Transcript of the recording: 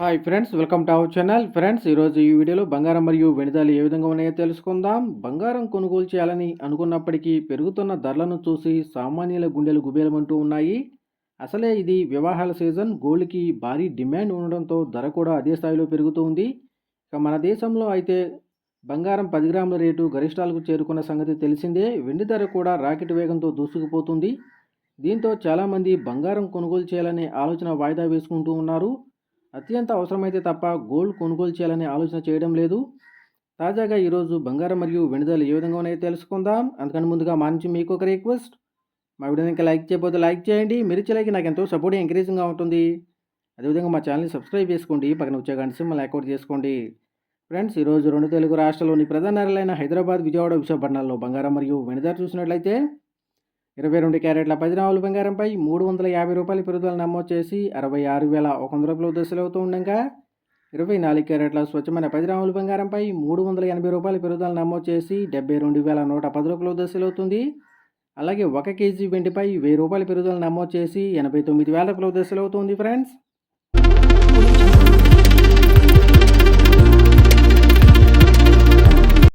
Hi friends welcome to our channel friends ఈరోజు ఈ వీడియోలో బంగారం మరియు వెనుదలు ఏ విధంగా ఉన్నాయో తెలుసుకుందాం. బంగారం కొనుగోలు చేయాలని అనుకున్నప్పటికీ పెరుగుతున్న ధరలను చూసి సామాన్యుల గుండెలు గుబేలమంటూ ఉన్నాయి. అసలే ఇది వివాహాల సీజన్. గోల్డ్కి భారీ డిమాండ్ ఉండడంతో ధర కూడా అదే స్థాయిలో పెరుగుతూ ఉంది. ఇక మన దేశంలో అయితే బంగారం పది గ్రాముల రేటు గరిష్టాలకు చేరుకున్న సంగతి తెలిసిందే. వెండి ధర కూడా రాకెట్ వేగంతో దూసుకుపోతుంది. దీంతో చాలామంది బంగారం కొనుగోలు చేయాలనే ఆలోచన వాయిదా వేసుకుంటూ ఉన్నారు. అత్యంత అవసరమైతే తప్ప గోల్డ్ కొనుగోలు చేయాలనే ఆలోచన చేయడం లేదు. తాజాగా ఈరోజు బంగారం మరియు వెనుదలు ఏ విధంగా ఉన్నాయో తెలుసుకుందాం. అందుకని ముందుగా మా నుంచి మీకు ఒక రిక్వెస్ట్. మా వీడియోని లైక్ చేయకపోతే లైక్ చేయండి. మీరు లైక్ నాకు ఎంతో సపోర్ట్ ఎంకరేజింగ్గా ఉంటుంది. అదేవిధంగా మా ఛానల్ని సబ్స్క్రైబ్ చేసుకోండి. పక్కన వచ్చే గంట సింహల్ అకౌంట్ చేసుకోండి. ఫ్రెండ్స్ ఈరోజు రెండు తెలుగు రాష్ట్రాల్లోని ప్రధాన నగరాలైన హైదరాబాద్ విజయవాడ విశాఖపట్నాల్లో బంగారం మరియు వెనుదలు చూసినట్లయితే ఇరవై రెండు క్యారెట్ల పది బంగారంపై మూడు వందల యాభై రూపాయల పెరుగుదల నమోదు చేసి అరవై ఆరు వేల ఒక వంద రూపాయలు దశలు ఉండగా ఇరవై నాలుగు క్యారెట్ల స్వచ్ఛమైన పది రాముల బంగారంపై మూడు వందల ఎనభై రూపాయల పెరుగుదల నమోదు చేసి డెబ్బై రెండు వేల నూట పది రూపాయల దశలు అవుతుంది. అలాగే ఒక కేజీ వెండిపై వెయ్యి రూపాయల పెరుగుదల నమోదు చేసి ఎనభై తొమ్మిది వేల రూపాయల దశలవుతుంది ఫ్రెండ్స్.